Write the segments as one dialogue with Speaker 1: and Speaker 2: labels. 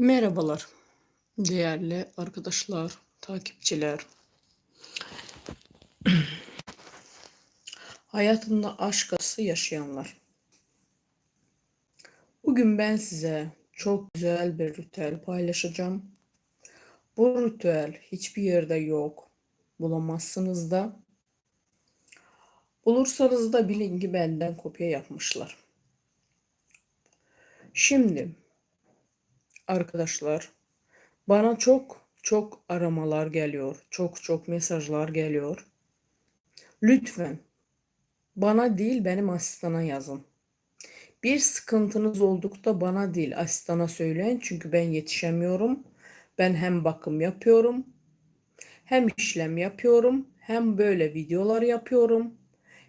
Speaker 1: Merhabalar değerli arkadaşlar, takipçiler. Hayatında aşk acısı yaşayanlar. Bugün ben size çok güzel bir ritüel paylaşacağım. Bu ritüel hiçbir yerde yok. Bulamazsınız da. Bulursanız da bilin ki benden kopya yapmışlar. Şimdi arkadaşlar bana çok çok aramalar geliyor. Çok çok mesajlar geliyor. Lütfen bana değil benim asistana yazın. Bir sıkıntınız oldukta bana değil asistana söyleyin çünkü ben yetişemiyorum. Ben hem bakım yapıyorum, hem işlem yapıyorum, hem böyle videolar yapıyorum,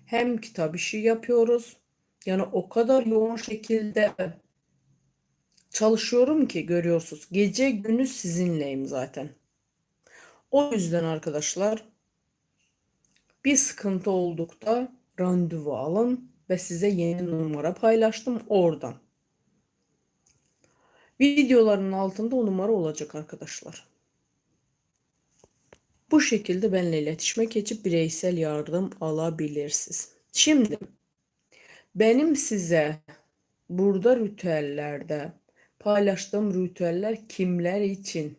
Speaker 1: hem kitap işi yapıyoruz. Yani o kadar yoğun şekilde çalışıyorum ki görüyorsunuz. Gece gündüz sizinleyim zaten. O yüzden arkadaşlar bir sıkıntı oldukta randevu alın ve size yeni numara paylaştım oradan. Videoların altında o numara olacak arkadaşlar. Bu şekilde benimle iletişime geçip bireysel yardım alabilirsiniz. Şimdi benim size burada ritüellerde paylaştığım ritüeller kimler için?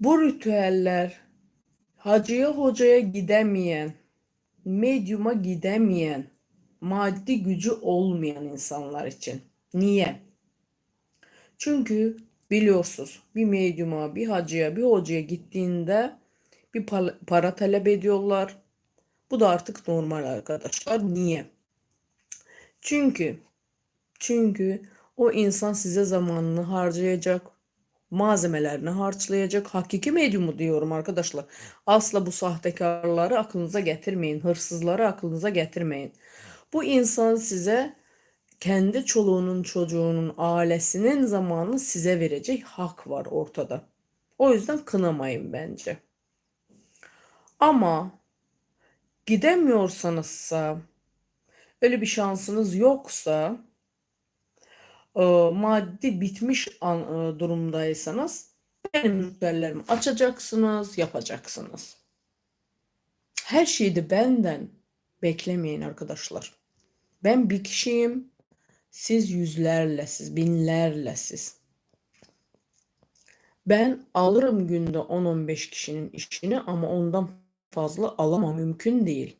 Speaker 1: Bu ritüeller hacıya hocaya gidemeyen, medyuma gidemeyen, maddi gücü olmayan insanlar için. Niye? Çünkü biliyorsunuz bir medyuma, bir hacıya, bir hocaya gittiğinde bir para talep ediyorlar. Bu da artık normal arkadaşlar. Niye? Çünkü çünkü o insan size zamanını harcayacak, malzemelerini harçlayacak. Hakiki medyumu diyorum arkadaşlar. Asla bu sahtekarları aklınıza getirmeyin. Hırsızları aklınıza getirmeyin. Bu insan size kendi çoluğunun çocuğunun ailesinin zamanını size verecek hak var ortada. O yüzden kınamayın bence. Ama gidemiyorsanızsa öyle bir şansınız yoksa e, maddi bitmiş an, e, durumdaysanız benim ritüellerimi açacaksınız, yapacaksınız. Her şeyi de benden beklemeyin arkadaşlar. Ben bir kişiyim. Siz yüzlerle, siz binlerle siz. Ben alırım günde 10-15 kişinin işini ama ondan fazla alamam mümkün değil.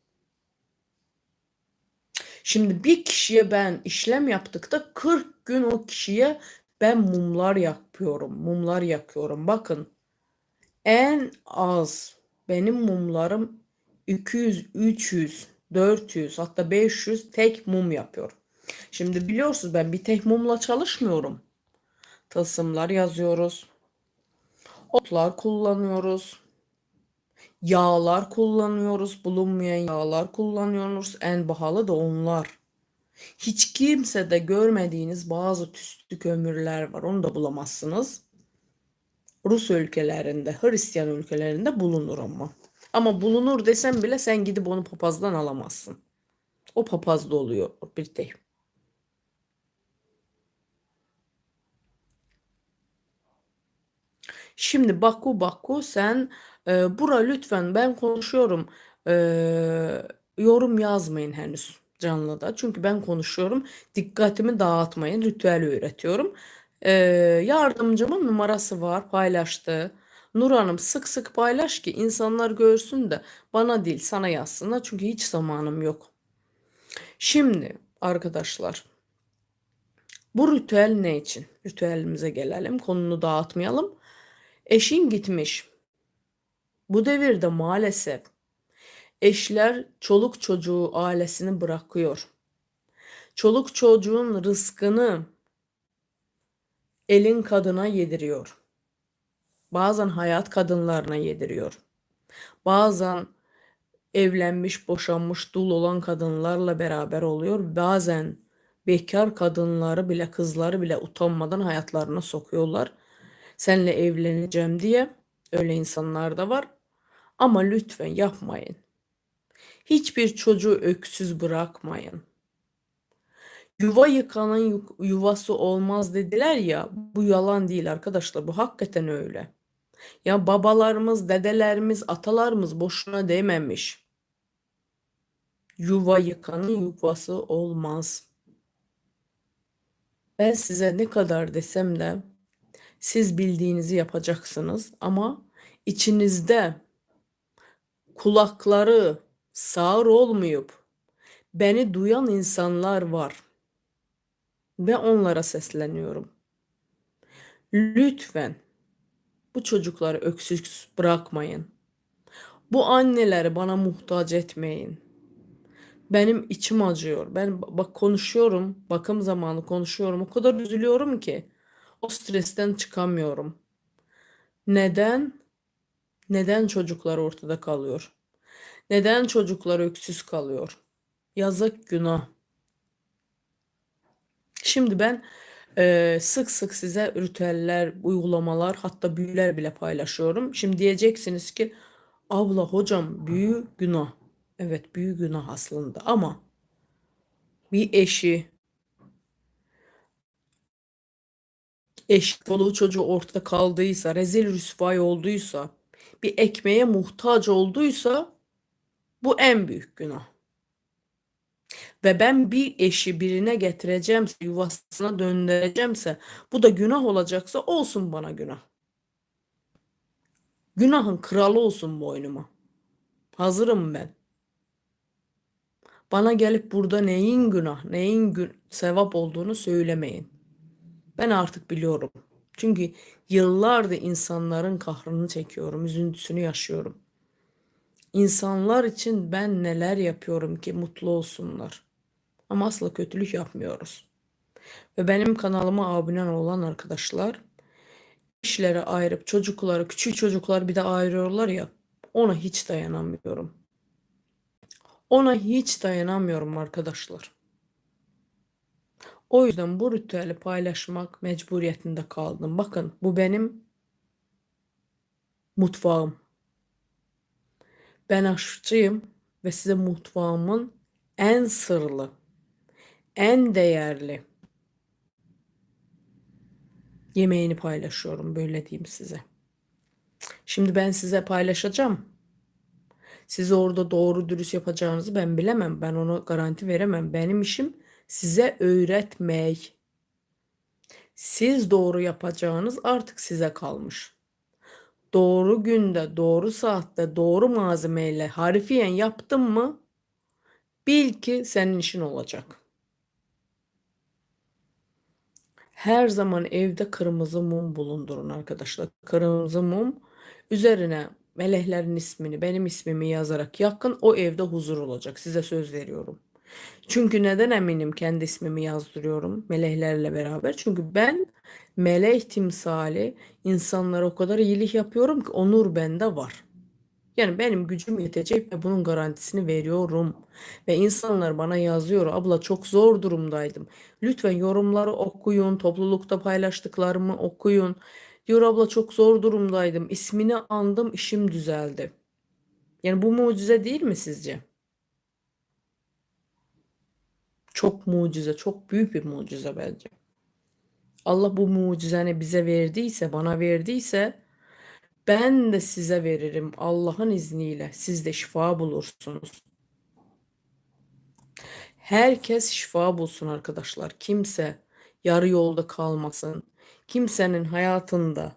Speaker 1: Şimdi bir kişiye ben işlem yaptıkta 40 gün o kişiye ben mumlar yakıyorum. Mumlar yakıyorum. Bakın en az benim mumlarım 200, 300, 400 hatta 500 tek mum yapıyor. Şimdi biliyorsunuz ben bir tek mumla çalışmıyorum. Tılsımlar yazıyoruz. Otlar kullanıyoruz. Yağlar kullanıyoruz. Bulunmayan yağlar kullanıyoruz. En pahalı da onlar. Hiç kimse de görmediğiniz bazı tüslü kömürler var. Onu da bulamazsınız. Rus ülkelerinde, Hristiyan ülkelerinde bulunur ama. Ama bulunur desem bile sen gidip onu papazdan alamazsın. O papazda oluyor bir tek. Şimdi Baku Baku sen e, bura lütfen ben konuşuyorum. E, yorum yazmayın henüz canlıda. Çünkü ben konuşuyorum. Dikkatimi dağıtmayın. Ritüel öğretiyorum. E, yardımcımın numarası var paylaştı. Nur Hanım sık sık paylaş ki insanlar görsün de bana değil sana yazsınlar. Çünkü hiç zamanım yok. Şimdi arkadaşlar bu ritüel ne için? Ritüelimize gelelim. Konunu dağıtmayalım. Eşin gitmiş. Bu devirde maalesef eşler çoluk çocuğu ailesini bırakıyor. Çoluk çocuğun rızkını elin kadına yediriyor. Bazen hayat kadınlarına yediriyor. Bazen evlenmiş, boşanmış, dul olan kadınlarla beraber oluyor. Bazen bekar kadınları bile, kızları bile utanmadan hayatlarına sokuyorlar. Senle evleneceğim diye öyle insanlar da var. Ama lütfen yapmayın. Hiçbir çocuğu öksüz bırakmayın. Yuva yıkanın yu- yuvası olmaz dediler ya. Bu yalan değil arkadaşlar. Bu hakikaten öyle. Ya babalarımız, dedelerimiz, atalarımız boşuna dememiş. Yuva yıkanın yuvası olmaz. Ben size ne kadar desem de siz bildiğinizi yapacaksınız ama içinizde kulakları sağır olmayıp beni duyan insanlar var ve onlara sesleniyorum. Lütfen bu çocukları öksüz bırakmayın. Bu anneleri bana muhtaç etmeyin. Benim içim acıyor. Ben bak konuşuyorum, bakım zamanı konuşuyorum. O kadar üzülüyorum ki o stresten çıkamıyorum. Neden? Neden çocuklar ortada kalıyor? Neden çocuklar öksüz kalıyor? Yazık günah. Şimdi ben e, sık sık size ritüeller, uygulamalar hatta büyüler bile paylaşıyorum. Şimdi diyeceksiniz ki abla hocam büyü günah. Evet büyü günah aslında ama bir eşi, eş çoluğu çocuğu ortada kaldıysa, rezil rüsvay olduysa, bir ekmeğe muhtaç olduysa bu en büyük günah. Ve ben bir eşi birine getireceğimse, yuvasına döndüreceğimse, bu da günah olacaksa olsun bana günah. Günahın kralı olsun boynuma. Hazırım ben. Bana gelip burada neyin günah, neyin gün, sevap olduğunu söylemeyin. Ben artık biliyorum. Çünkü yıllardır insanların kahrını çekiyorum, üzüntüsünü yaşıyorum. İnsanlar için ben neler yapıyorum ki mutlu olsunlar. Ama asla kötülük yapmıyoruz. Ve benim kanalıma abone olan arkadaşlar işleri ayırıp çocukları, küçük çocuklar bir de ayırıyorlar ya ona hiç dayanamıyorum. Ona hiç dayanamıyorum arkadaşlar. O yüzden bu ritüeli paylaşmak mecburiyetinde kaldım. Bakın bu benim mutfağım. Ben aşçıyım ve size mutfağımın en sırlı, en değerli yemeğini paylaşıyorum. Böyle diyeyim size. Şimdi ben size paylaşacağım. Siz orada doğru dürüst yapacağınızı ben bilemem. Ben ona garanti veremem. Benim işim size öğretmek. Siz doğru yapacağınız artık size kalmış. Doğru günde, doğru saatte, doğru malzemeyle harfiyen yaptın mı bil ki senin işin olacak. Her zaman evde kırmızı mum bulundurun arkadaşlar. Kırmızı mum üzerine meleklerin ismini, benim ismimi yazarak yakın o evde huzur olacak. Size söz veriyorum. Çünkü neden eminim kendi ismimi yazdırıyorum meleklerle beraber? Çünkü ben melek timsali insanlara o kadar iyilik yapıyorum ki onur bende var. Yani benim gücüm yetecek ve bunun garantisini veriyorum. Ve insanlar bana yazıyor. Abla çok zor durumdaydım. Lütfen yorumları okuyun. Toplulukta paylaştıklarımı okuyun. Diyor abla çok zor durumdaydım. İsmini andım işim düzeldi. Yani bu mucize değil mi sizce? Çok mucize, çok büyük bir mucize bence. Allah bu mucizeni bize verdiyse, bana verdiyse ben de size veririm Allah'ın izniyle. Siz de şifa bulursunuz. Herkes şifa bulsun arkadaşlar. Kimse yarı yolda kalmasın. Kimsenin hayatında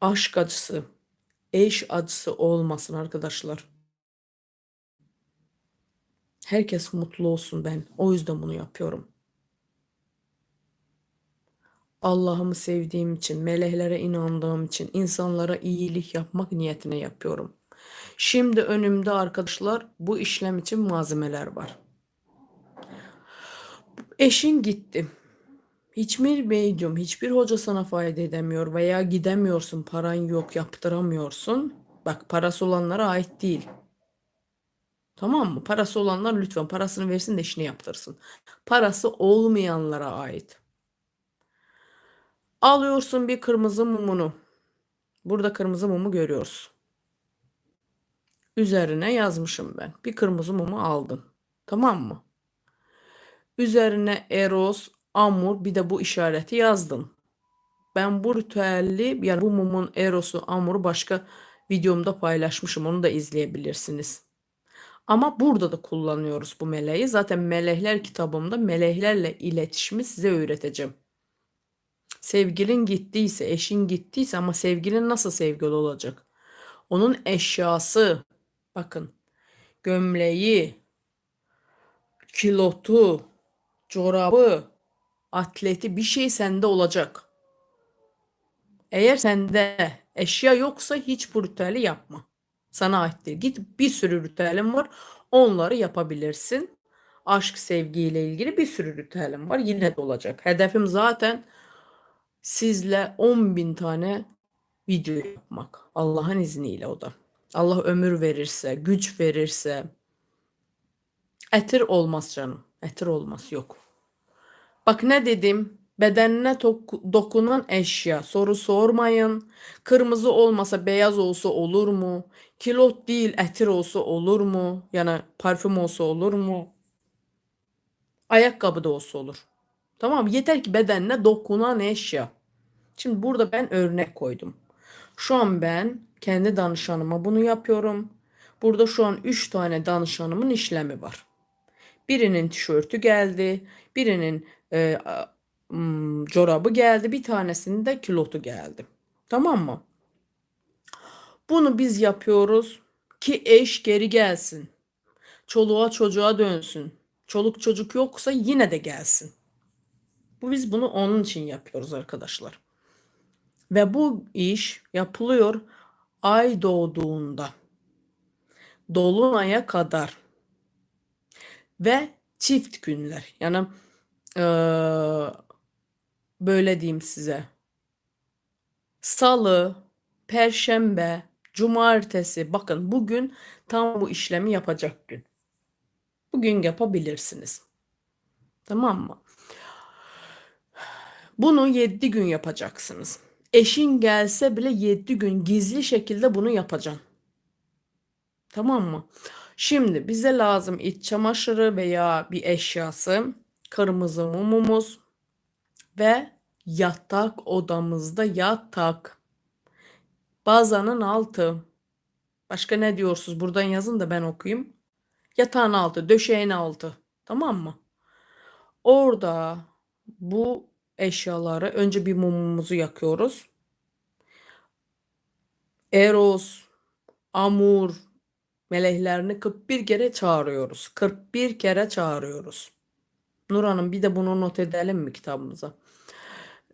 Speaker 1: aşk acısı, eş acısı olmasın arkadaşlar. Herkes mutlu olsun ben. O yüzden bunu yapıyorum. Allah'ımı sevdiğim için, meleklere inandığım için, insanlara iyilik yapmak niyetine yapıyorum. Şimdi önümde arkadaşlar bu işlem için malzemeler var. Eşin gitti. Hiçbir medyum, hiçbir hoca sana fayda edemiyor veya gidemiyorsun, paran yok, yaptıramıyorsun. Bak parası olanlara ait değil. Tamam mı? Parası olanlar lütfen parasını versin de işini yaptırsın. Parası olmayanlara ait. Alıyorsun bir kırmızı mumunu. Burada kırmızı mumu görüyoruz. Üzerine yazmışım ben. Bir kırmızı mumu aldın. Tamam mı? Üzerine Eros, Amur bir de bu işareti yazdım. Ben bu ritüeli yani bu mumun Eros'u, Amur'u başka videomda paylaşmışım. Onu da izleyebilirsiniz. Ama burada da kullanıyoruz bu meleği. Zaten melekler kitabımda meleklerle iletişimi size öğreteceğim. Sevgilin gittiyse, eşin gittiyse ama sevgilin nasıl sevgili olacak? Onun eşyası, bakın gömleği, kilotu, çorabı, atleti bir şey sende olacak. Eğer sende eşya yoksa hiç bu ritüeli yapma. Sana aittir. Git bir sürü ritüelim var. Onları yapabilirsin. Aşk sevgiyle ilgili bir sürü ritüelim var. Yine de olacak. Hedefim zaten sizle 10 bin tane video yapmak. Allah'ın izniyle o da. Allah ömür verirse, güç verirse. Etir olmaz canım. Etir olmaz yok. Bak ne dedim? Bedenine dokunan eşya. Soru sormayın. Kırmızı olmasa beyaz olsa olur mu? Kilot değil etir olsa olur mu? Yani parfüm olsa olur mu? Ayakkabı da olsa olur. Tamam yeter ki bedenine dokunan eşya. Şimdi burada ben örnek koydum. Şu an ben kendi danışanıma bunu yapıyorum. Burada şu an 3 tane danışanımın işlemi var. Birinin tişörtü geldi, birinin e, hmm, çorabı geldi, bir tanesinin de kilotu geldi. Tamam mı? Bunu biz yapıyoruz ki eş geri gelsin. Çoluğa çocuğa dönsün. Çoluk çocuk yoksa yine de gelsin. Bu biz bunu onun için yapıyoruz arkadaşlar. Ve bu iş yapılıyor ay doğduğunda. Dolunaya kadar. Ve çift günler. Yani eee, böyle diyeyim size. Salı, Perşembe, Cumartesi. Bakın bugün tam bu işlemi yapacak gün. Bugün yapabilirsiniz. Tamam mı? Bunu 7 gün yapacaksınız. Eşin gelse bile 7 gün gizli şekilde bunu yapacaksın. Tamam mı? Şimdi bize lazım iç çamaşırı veya bir eşyası, kırmızı mumumuz ve yatak odamızda yatak. Bazanın altı. Başka ne diyorsunuz? Buradan yazın da ben okuyayım. Yatağın altı, döşeğin altı. Tamam mı? Orada bu eşyaları önce bir mumumuzu yakıyoruz. Eros, Amur, meleklerini 41 kere çağırıyoruz. 41 kere çağırıyoruz. Nur Hanım bir de bunu not edelim mi kitabımıza?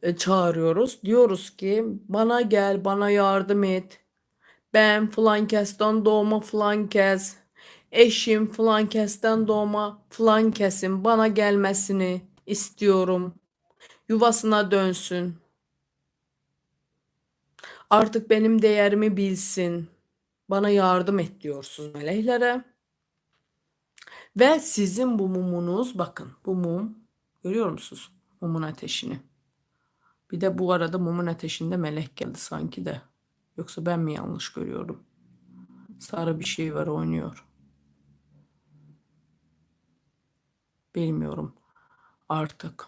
Speaker 1: E, çağırıyoruz. Diyoruz ki bana gel, bana yardım et. Ben falan kesten doğma falan kes. Eşim falan kesten doğma falan kesin bana gelmesini istiyorum. Yuvasına dönsün. Artık benim değerimi bilsin. Bana yardım et diyorsunuz meleklere. Ve sizin bu mumunuz bakın bu mum görüyor musunuz? Mumun ateşini. Bir de bu arada mumun ateşinde melek geldi sanki de. Yoksa ben mi yanlış görüyorum? Sarı bir şey var oynuyor. Bilmiyorum artık.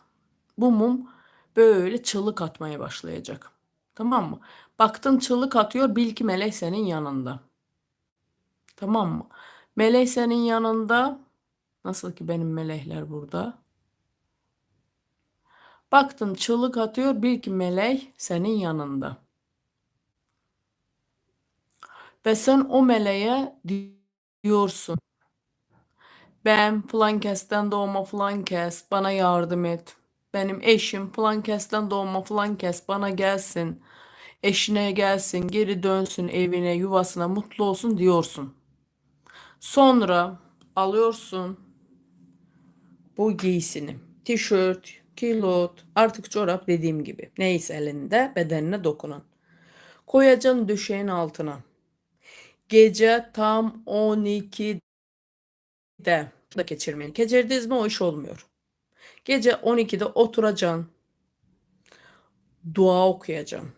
Speaker 1: Bu mum böyle çığlık atmaya başlayacak. Tamam mı? Baktın çığlık atıyor bil ki melek senin yanında. Tamam mı? Melek senin yanında. Nasıl ki benim melekler burada. Baktın çığlık atıyor bil ki melek senin yanında. Ve sen o meleğe diyorsun. Ben falan kesten doğma falan kes bana yardım et. Benim eşim falan kesten doğma falan kes bana gelsin. Eşine gelsin geri dönsün evine yuvasına mutlu olsun diyorsun. Sonra alıyorsun bu giysini. Tişört, kilot, artık çorap dediğim gibi. Neyse elinde bedenine dokunan. Koyacaksın döşeğin altına. Gece tam 12'de da geçirmeyin. Geçirdiniz mi o iş olmuyor. Gece 12'de oturacaksın. Dua okuyacaksın.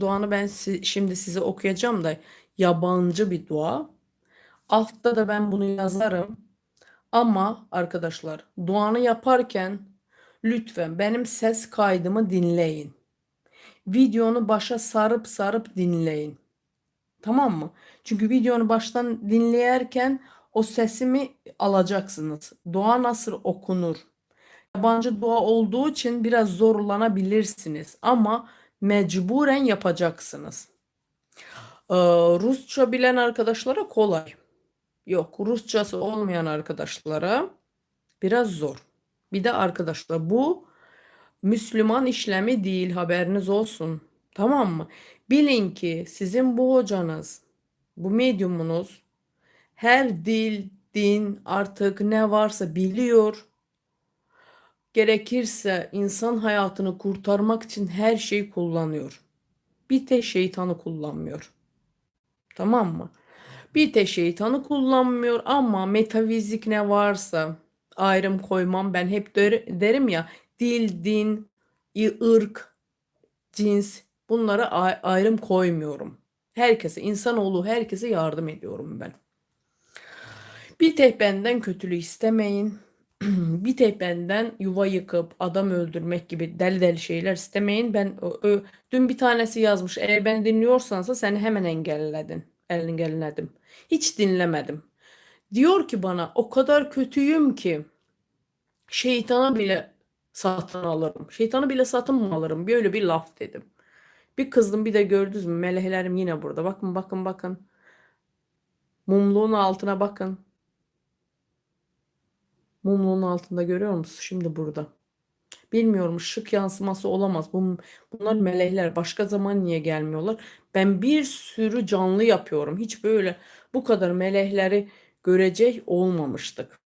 Speaker 1: Duanı ben si- şimdi size okuyacağım da yabancı bir dua. Altta da ben bunu yazarım. Ama arkadaşlar duanı yaparken lütfen benim ses kaydımı dinleyin. Videonu başa sarıp sarıp dinleyin. Tamam mı? Çünkü videonu baştan dinleyerken o sesimi alacaksınız. Dua nasıl okunur? Yabancı dua olduğu için biraz zorlanabilirsiniz ama mecburen yapacaksınız. Ee, Rusça bilen arkadaşlara kolay. Yok, Rusçası olmayan arkadaşlara biraz zor. Bir de arkadaşlar bu Müslüman işlemi değil haberiniz olsun. Tamam mı? Bilin ki sizin bu hocanız, bu medyumunuz her dil, din artık ne varsa biliyor. Gerekirse insan hayatını kurtarmak için her şeyi kullanıyor. Bir tek şeytanı kullanmıyor. Tamam mı? Bir tek şeytanı kullanmıyor ama metafizik ne varsa ayrım koymam. Ben hep der, derim ya dil, din, ırk, cins bunlara ayrım koymuyorum. Herkese, insanoğlu herkese yardım ediyorum ben. Bir tek benden kötülüğü istemeyin. bir tek benden yuva yıkıp adam öldürmek gibi deli deli şeyler istemeyin. Ben ö, dün bir tanesi yazmış. Eğer ben dinliyorsansa seni hemen engelledin. Engelledim. Hiç dinlemedim. Diyor ki bana o kadar kötüyüm ki şeytana bile satın alırım. Şeytanı bile satın mı alırım? Böyle bir laf dedim. Bir kızdım bir de gördünüz mü? Melehlerim yine burada. Bakın bakın bakın. Mumluğun altına bakın. Mumluğun altında görüyor musun? Şimdi burada. Bilmiyorum ışık yansıması olamaz. Bunlar melekler. Başka zaman niye gelmiyorlar? Ben bir sürü canlı yapıyorum. Hiç böyle bu kadar melekleri görecek olmamıştık.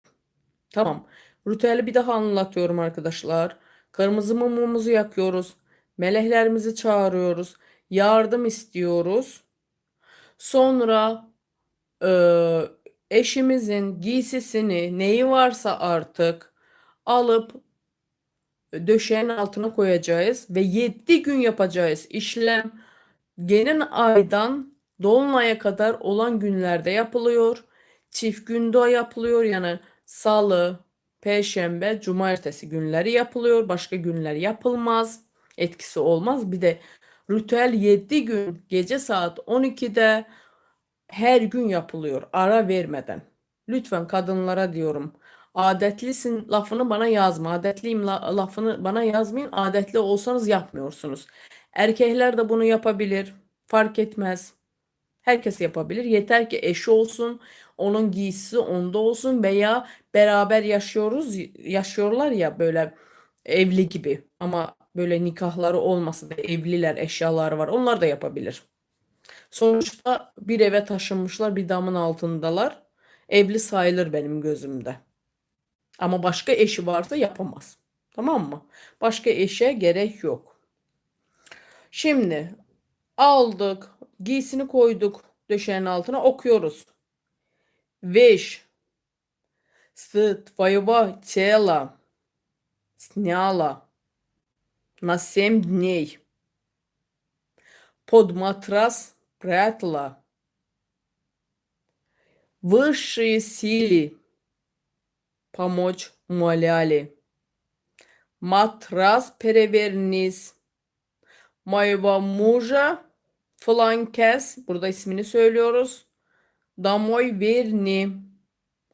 Speaker 1: Tamam. Ritüeli bir daha anlatıyorum arkadaşlar. Kırmızı mumumuzu yakıyoruz. Meleklerimizi çağırıyoruz. Yardım istiyoruz. Sonra e, eşimizin giysisini neyi varsa artık alıp döşeğin altına koyacağız ve 7 gün yapacağız işlem. Gelen aydan dolunaya kadar olan günlerde yapılıyor. Çift günde yapılıyor yani salı, perşembe, cumartesi günleri yapılıyor. Başka günler yapılmaz. Etkisi olmaz. Bir de ritüel 7 gün gece saat 12'de her gün yapılıyor ara vermeden. Lütfen kadınlara diyorum. Adetlisin lafını bana yazma. Adetliyim la, lafını bana yazmayın. Adetli olsanız yapmıyorsunuz. Erkekler de bunu yapabilir. Fark etmez. Herkes yapabilir. Yeter ki eşi olsun. Onun giysisi onda olsun veya beraber yaşıyoruz yaşıyorlar ya böyle evli gibi ama böyle nikahları olmasa da evliler eşyalar var onlar da yapabilir. Sonuçta bir eve taşınmışlar bir damın altındalar. Evli sayılır benim gözümde. Ama başka eşi varsa yapamaz. Tamam mı? Başka eşe gerek yok. Şimdi aldık, giysini koyduk döşeğin altına okuyoruz. Вещь с твоего тела сняла на семь дней. Под матрас прятала. Высшие силы помочь умоляли. Матрас перевернись. Моего мужа Flankes, burada ismini söylüyoruz. Damoy Verni.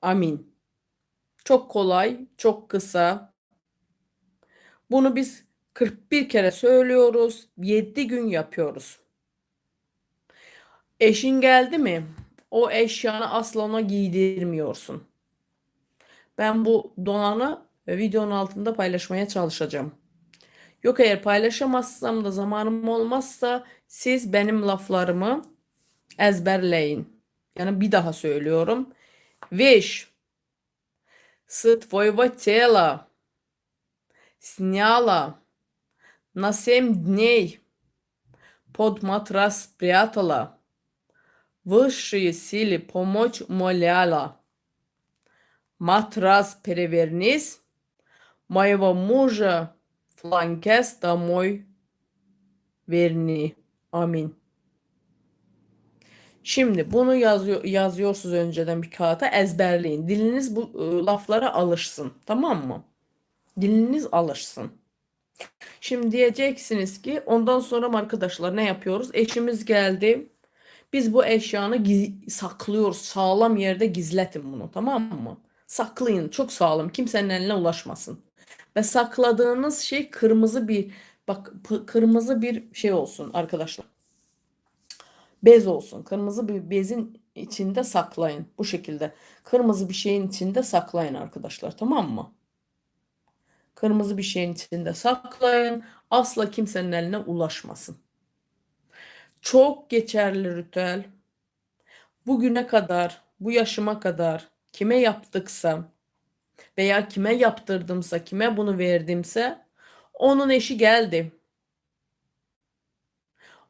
Speaker 1: Amin. Çok kolay, çok kısa. Bunu biz 41 kere söylüyoruz. 7 gün yapıyoruz. Eşin geldi mi? O eşyanı asla ona giydirmiyorsun. Ben bu donanı videonun altında paylaşmaya çalışacağım. Yok eğer paylaşamazsam da zamanım olmazsa siz benim laflarımı ezberleyin. Yani bir daha söylüyorum. Вещь с твоего тела сняла на семь дней, под матрас спрятала, высшие силы помочь умоляла. Матрас перевернись, моего мужа фланкес домой верни. Amin. Şimdi bunu yazıyor, yazıyorsunuz önceden bir kağıta ezberleyin. Diliniz bu e, laflara alışsın. Tamam mı? Diliniz alışsın. Şimdi diyeceksiniz ki ondan sonra arkadaşlar ne yapıyoruz? Eşimiz geldi. Biz bu eşyanı saklıyoruz. Sağlam yerde gizletin bunu. Tamam mı? Saklayın. Çok sağlam. Kimsenin eline ulaşmasın. Ve sakladığınız şey kırmızı bir bak kırmızı bir şey olsun arkadaşlar. Bez olsun. Kırmızı bir bezin içinde saklayın. Bu şekilde. Kırmızı bir şeyin içinde saklayın arkadaşlar. Tamam mı? Kırmızı bir şeyin içinde saklayın. Asla kimsenin eline ulaşmasın. Çok geçerli ritüel. Bugüne kadar, bu yaşıma kadar kime yaptıksam veya kime yaptırdımsa, kime bunu verdimse onun eşi geldi.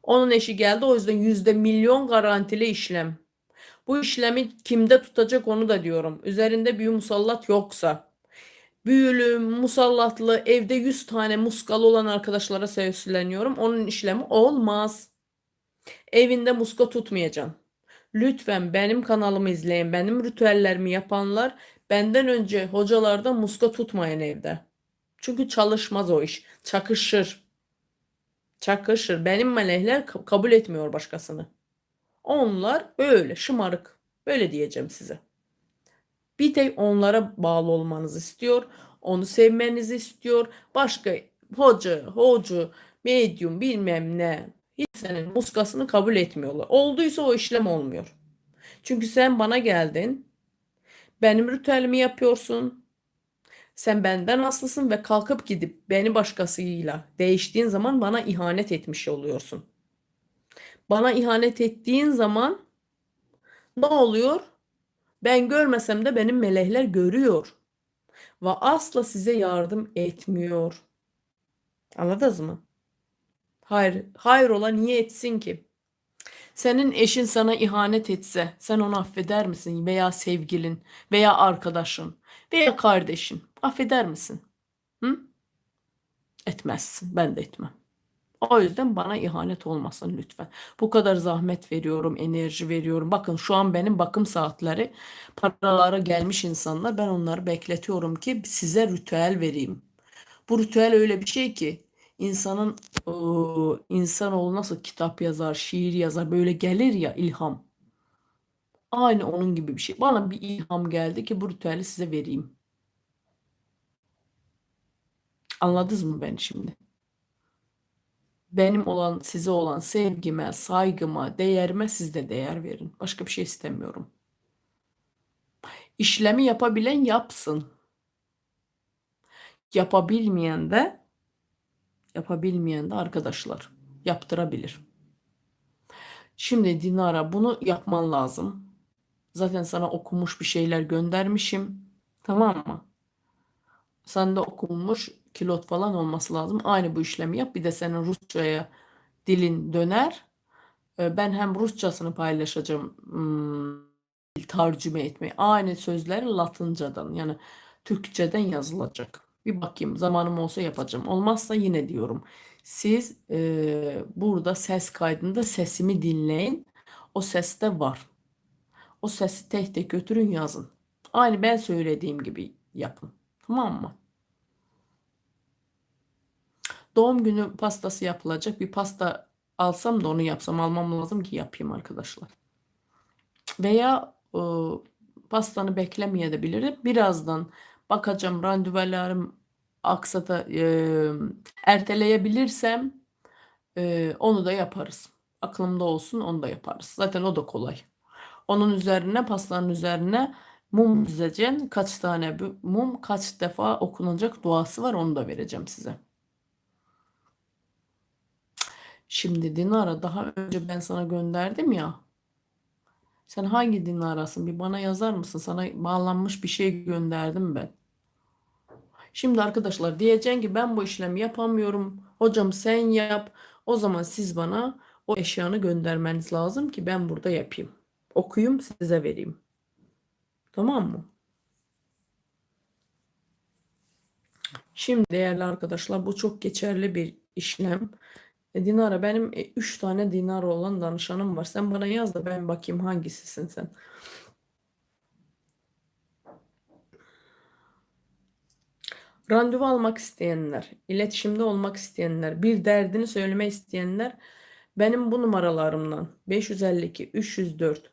Speaker 1: Onun eşi geldi. O yüzden yüzde milyon garantili işlem. Bu işlemi kimde tutacak onu da diyorum. Üzerinde büyü musallat yoksa. Büyülü, musallatlı, evde 100 tane muskalı olan arkadaşlara sesleniyorum. Onun işlemi olmaz. Evinde muska tutmayacaksın. Lütfen benim kanalımı izleyin. Benim ritüellerimi yapanlar benden önce hocalardan muska tutmayın evde. Çünkü çalışmaz o iş. Çakışır. Çakışır. Benim melekler ka- kabul etmiyor başkasını. Onlar böyle şımarık. Böyle diyeceğim size. Bir tek onlara bağlı olmanızı istiyor. Onu sevmenizi istiyor. Başka hoca, hocu, medyum bilmem ne. Kimsenin muskasını kabul etmiyorlar. Olduysa o işlem olmuyor. Çünkü sen bana geldin. Benim ritüelimi yapıyorsun. Sen benden aslısın ve kalkıp gidip beni başkasıyla değiştiğin zaman bana ihanet etmiş oluyorsun. Bana ihanet ettiğin zaman ne oluyor? Ben görmesem de benim melekler görüyor. Ve asla size yardım etmiyor. Anladınız mı? Hayır, hayır ola niye etsin ki? Senin eşin sana ihanet etse sen onu affeder misin? Veya sevgilin veya arkadaşın veya kardeşin affeder misin? Hı? Etmezsin. Ben de etmem. O yüzden bana ihanet olmasın lütfen. Bu kadar zahmet veriyorum, enerji veriyorum. Bakın şu an benim bakım saatleri paralara gelmiş insanlar. Ben onları bekletiyorum ki size ritüel vereyim. Bu ritüel öyle bir şey ki insanın ıı, insanoğlu nasıl kitap yazar, şiir yazar böyle gelir ya ilham. Aynı onun gibi bir şey. Bana bir ilham geldi ki bu ritüeli size vereyim. Anladınız mı beni şimdi? Benim olan, size olan sevgime, saygıma, değerime siz de değer verin. Başka bir şey istemiyorum. İşlemi yapabilen yapsın. Yapabilmeyen de yapabilmeyen de arkadaşlar yaptırabilir. Şimdi Dinara bunu yapman lazım. Zaten sana okumuş bir şeyler göndermişim. Tamam mı? Sende okunmuş kilot falan olması lazım. Aynı bu işlemi yap. Bir de senin Rusçaya dilin döner. Ee, Ben hem Rusçasını paylaşacağım. hmm, tercüme etmeyi. Aynı sözleri Latincadan yani Türkçeden yazılacak. Bir bakayım zamanım olsa yapacağım. Olmazsa yine diyorum. Siz e, burada ses kaydında sesimi dinleyin. O ses de var. O sesi tek tek götürün yazın. Aynı ben söylediğim gibi yapın. Tamam mı? Doğum günü pastası yapılacak. Bir pasta alsam da onu yapsam almam lazım ki yapayım arkadaşlar. Veya e, pastanı beklemeyebilirim. Birazdan bakacağım randevularım aksata e, erteleyebilirsem e, onu da yaparız. Aklımda olsun onu da yaparız. Zaten o da kolay. Onun üzerine pastanın üzerine mum dizeceksin. Kaç tane mum kaç defa okunacak duası var onu da vereceğim size. Şimdi Dinara daha önce ben sana gönderdim ya. Sen hangi Dinara'sın? Bir bana yazar mısın? Sana bağlanmış bir şey gönderdim ben. Şimdi arkadaşlar diyeceksin ki ben bu işlemi yapamıyorum. Hocam sen yap. O zaman siz bana o eşyanı göndermeniz lazım ki ben burada yapayım. Okuyayım size vereyim. Tamam mı? Şimdi değerli arkadaşlar bu çok geçerli bir işlem. E, Dinara benim 3 tane Dinara olan danışanım var. Sen bana yaz da ben bakayım hangisisin sen. Randevu almak isteyenler, iletişimde olmak isteyenler, bir derdini söyleme isteyenler benim bu numaralarımdan 552 304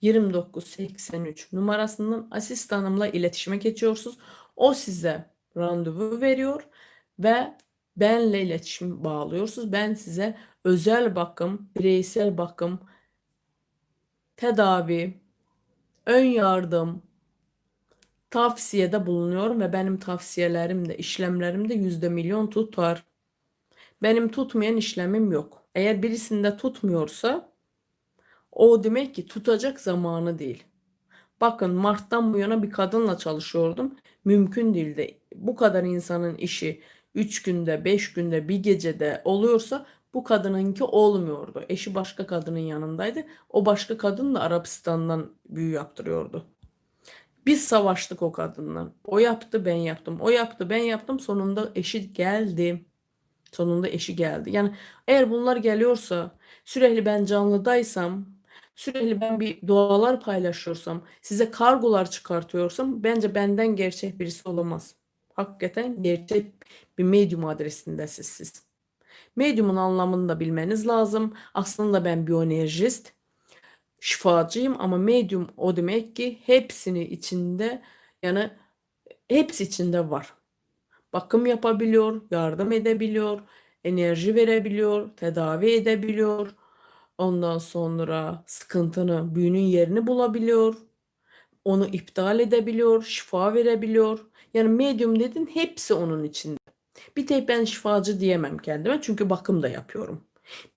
Speaker 1: 2983 numarasından asistanımla iletişime geçiyorsunuz. O size randevu veriyor ve benle iletişim bağlıyorsunuz. Ben size özel bakım, bireysel bakım, tedavi, ön yardım, tavsiyede bulunuyorum ve benim tavsiyelerim de işlemlerim de yüzde milyon tutar. Benim tutmayan işlemim yok. Eğer birisinde tutmuyorsa o demek ki tutacak zamanı değil. Bakın Mart'tan bu yana bir kadınla çalışıyordum. Mümkün değildi. Bu kadar insanın işi 3 günde, 5 günde, bir gecede oluyorsa bu kadınınki olmuyordu. Eşi başka kadının yanındaydı. O başka kadın da Arapistan'dan büyü yaptırıyordu. Biz savaştık o kadınla. O yaptı, ben yaptım. O yaptı, ben yaptım. Sonunda eşi geldi. Sonunda eşi geldi. Yani eğer bunlar geliyorsa, sürekli ben canlıdaysam, sürekli ben bir dualar paylaşıyorsam, size kargolar çıkartıyorsam bence benden gerçek birisi olamaz. Hakikaten gerçek bir medium adresindesiniz siz. Medium'un anlamını da bilmeniz lazım. Aslında ben biyoenerjist, şifacıyım ama medium o demek ki hepsini içinde yani hepsi içinde var. Bakım yapabiliyor, yardım edebiliyor, enerji verebiliyor, tedavi edebiliyor. Ondan sonra sıkıntını, büyünün yerini bulabiliyor. Onu iptal edebiliyor, şifa verebiliyor. Yani medium dedin hepsi onun içinde. Bir tek ben şifacı diyemem kendime çünkü bakım da yapıyorum.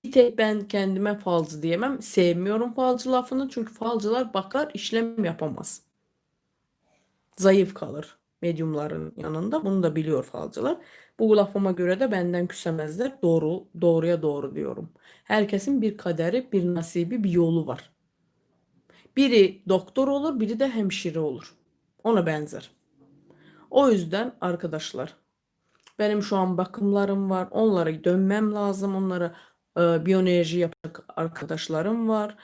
Speaker 1: Bir tek ben kendime falcı diyemem. Sevmiyorum falcı lafını çünkü falcılar bakar işlem yapamaz. Zayıf kalır medyumların yanında. Bunu da biliyor falcılar. Bu lafıma göre de benden küsemezler. Doğru, doğruya doğru diyorum. Herkesin bir kaderi, bir nasibi, bir yolu var. Biri doktor olur, biri de hemşire olur. Ona benzer. O yüzden arkadaşlar benim şu an bakımlarım var. Onlara dönmem lazım. Onlara e, biyoenerji yapacak arkadaşlarım var.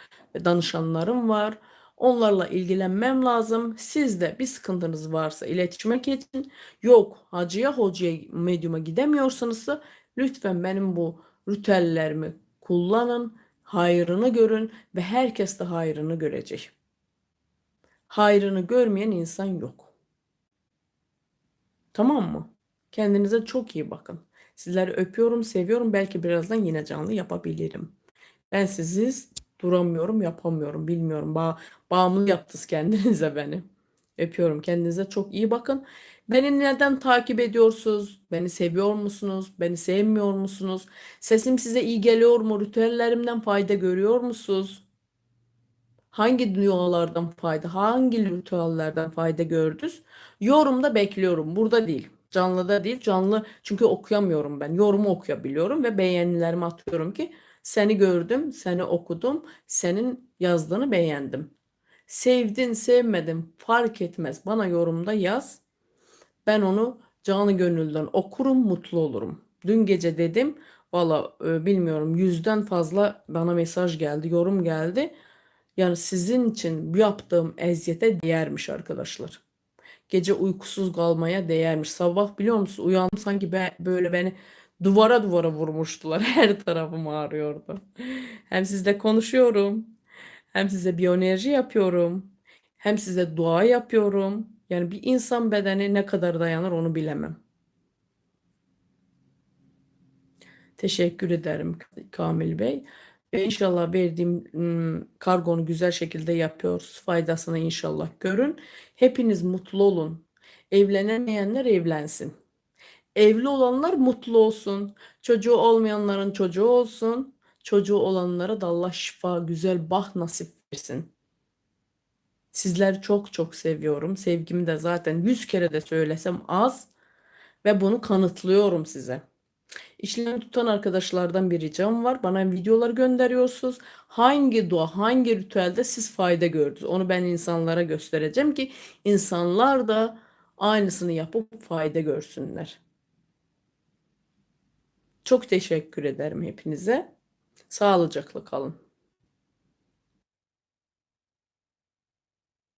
Speaker 1: Danışanlarım var. Onlarla ilgilenmem lazım. Sizde bir sıkıntınız varsa iletişime geçin. Yok hacıya hocaya medyuma gidemiyorsanız lütfen benim bu ritüellerimi kullanın. Hayrını görün ve herkes de hayrını görecek. Hayrını görmeyen insan yok. Tamam mı? Kendinize çok iyi bakın. Sizleri öpüyorum, seviyorum. Belki birazdan yine canlı yapabilirim. Ben siziz duramıyorum, yapamıyorum, bilmiyorum. Ba bağımlı yaptınız kendinize beni. Öpüyorum. Kendinize çok iyi bakın. Beni neden takip ediyorsunuz? Beni seviyor musunuz? Beni sevmiyor musunuz? Sesim size iyi geliyor mu? Ritüellerimden fayda görüyor musunuz? Hangi dünyalardan fayda, hangi ritüellerden fayda gördünüz? Yorumda bekliyorum. Burada değil. Canlıda değil. Canlı çünkü okuyamıyorum ben. Yorumu okuyabiliyorum ve beğenilerimi atıyorum ki seni gördüm, seni okudum, senin yazdığını beğendim. Sevdin, sevmedin fark etmez. Bana yorumda yaz. Ben onu canı gönülden okurum, mutlu olurum. Dün gece dedim, valla e, bilmiyorum yüzden fazla bana mesaj geldi, yorum geldi. Yani sizin için yaptığım eziyete değermiş arkadaşlar. Gece uykusuz kalmaya değermiş. Sabah biliyor musun uyandım sanki be, böyle beni duvara duvara vurmuştular. Her tarafım ağrıyordu. Hem sizle konuşuyorum. Hem size biyoenerji yapıyorum. Hem size dua yapıyorum. Yani bir insan bedeni ne kadar dayanır onu bilemem. Teşekkür ederim Kamil Bey. Ve inşallah verdiğim kargonu güzel şekilde yapıyoruz. Faydasını inşallah görün. Hepiniz mutlu olun. Evlenemeyenler evlensin. Evli olanlar mutlu olsun. Çocuğu olmayanların çocuğu olsun. Çocuğu olanlara da Allah şifa, güzel bah nasip etsin. Sizleri çok çok seviyorum. Sevgimi de zaten yüz kere de söylesem az ve bunu kanıtlıyorum size. İşlem tutan arkadaşlardan bir ricam var. Bana videolar gönderiyorsunuz. Hangi dua, hangi ritüelde siz fayda gördünüz? Onu ben insanlara göstereceğim ki insanlar da aynısını yapıp fayda görsünler. Çok teşekkür ederim hepinize. Sağlıcakla kalın.